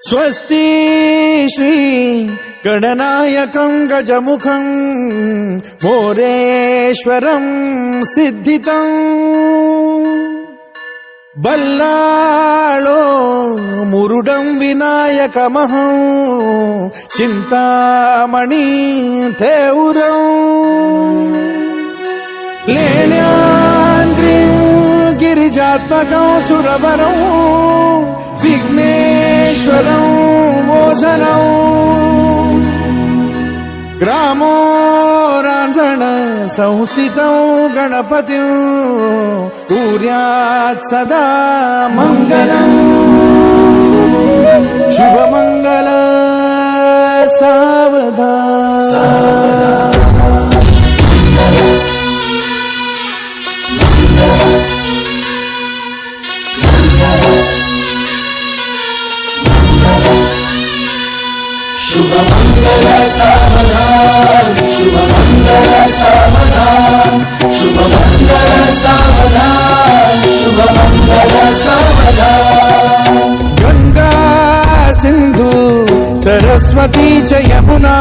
స్వస్తి శ్రీ గణనాయకం గజముఖం మోరేశ్వరం సిద్ధితం. బల్లాళో మురుడం వినాయకమహం చింతామణి తేవురం లేన్యాంద్రిం గిరిజాత్మకం సురవరం ईश्वरौ मोझनौ ग्रामो राञ्झण संस्थितौ गणपतिं कुर्यात् सदा मङ्गलम्। शुभमङ्गल सावधा శుభమంగళ సావధాన్ శుభమంగళ సావధాన్ శుభమంగళ సావధాన్ శుభమంగళ సావధాన్ గంగా సింధు సరస్వతి చయమునా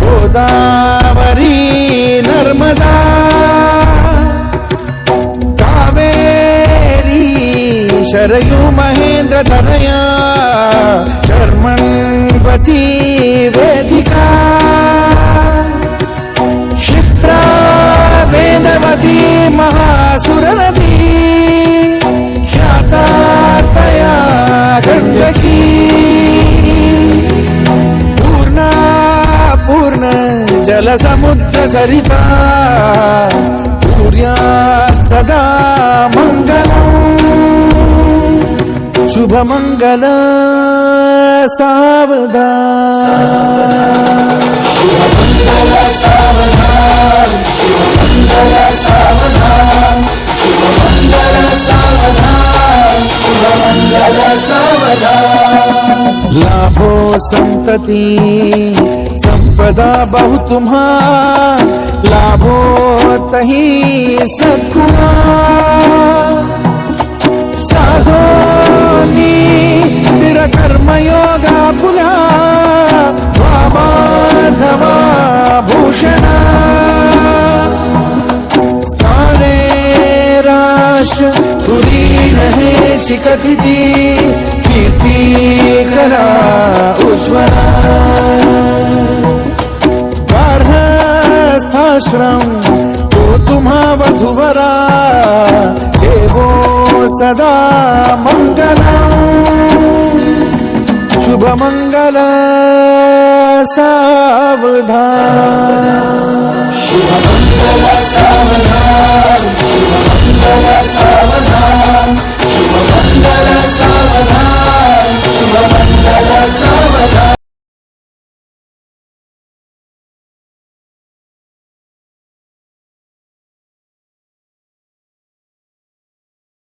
గోదావరి నర్మదా. కావేరీ శరయు మహేంద్ర ధనయా చర్మణ సంపతి వేదిక. క్షిప్రా వేదవతి మహాసురనది ఖ్యాతాతయా గండకీ పూర్ణ పూర్ణ జల సముద్ర సరిత. సూర్యా సదా మంగళం. శుభమంగళం सावधान। शुभमङ्गल सावधान शुभमङ्गल सावधान शुभमङ्गल सावधान शुभमङ्गल सावधान लाभो संतति संपदा बहु तुम्हा लाभो तही सत्कुमार पुला वामाधवा भूषणा. सारे राष्ट्र तुरी नहे शिकतिथि कीर्ती करा उज्वला गार्हस्थाश्रम तो तुम्हा वधुवरा देवो सदा मंगला. शुभमङ्गल सावधान।